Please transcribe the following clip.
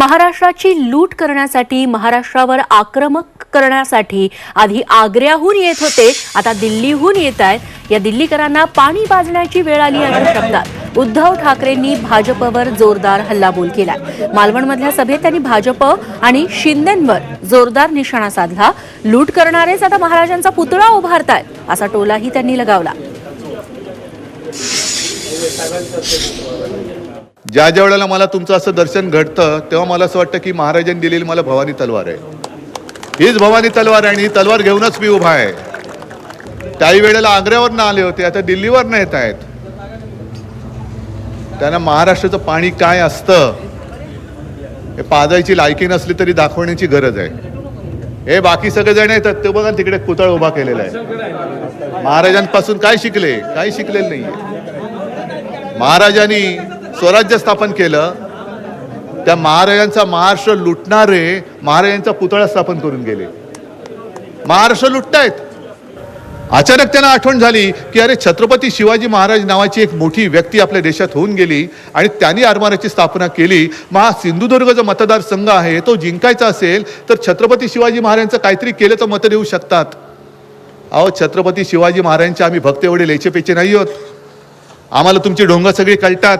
महाराष्ट्राची लूट करण्यासाठी महाराष्ट्रावर आक्रमक करण्यासाठी आधी आग्र्याहून येत होते आता दिल्लीहून येत आहेत. या दिल्लीकरांना पाणी पाजण्याची वेळ आली अशा शब्दात. उद्धव ठाकरेंनी भाजपवर जोरदार हल्लाबोल केलाय. मालवणमधल्या सभेत त्यांनी भाजप आणि शिंदेंवर जोरदार निशाणा साधला. लूट करणारेच आता महाराजांचा पुतळा उभारतायत असा टोलाही त्यांनी लगावला. ज्या ज्या वेळेला मला तुमचं असं दर्शन घडतं तेव्हा मला असं वाटतं की महाराजांनी दिलेली मला भवानी तलवार आहे. हीच भवानी तलवार आहे आणि ही तलवार घेऊनच मी उभा आहे. त्याही वेळेला आग्र्यावरनं आले होते आता दिल्लीवरनं येत आहेत. त्यांना महाराष्ट्राचं पाणी काय असतं हे पाजायची लायकी नसली तरी दाखवण्याची गरज आहे. हे बाकी सगळे जण येतात ते बघा तिकडे पुतळ उभा केलेला आहे. महाराजांपासून काय शिकले? काही शिकलेलं नाहीये. महाराजांनी स्वराज्य स्थापन केलं त्या महाराजांचा महाराष्ट्र लुटणारे महाराजांचा पुतळा स्थापन करून गेले. महाराष्ट्र लुटतायत. अचानक त्यांना आठवण झाली की अरे छत्रपती शिवाजी महाराज नावाची एक मोठी व्यक्ती आपल्या देशात होऊन गेली आणि त्यांनी आरमाराची स्थापना केली. मग हा सिंधुदुर्ग जो मतदारसंघ आहे तो जिंकायचा असेल तर छत्रपती शिवाजी महाराजांचं काहीतरी केलं तर मतं देऊ शकतात. अहो छत्रपती शिवाजी महाराजांचे आम्ही भक्त एवढे लेचेपेचे नाही आहोत. आम्हाला तुमची ढोंग सगळी कळतात.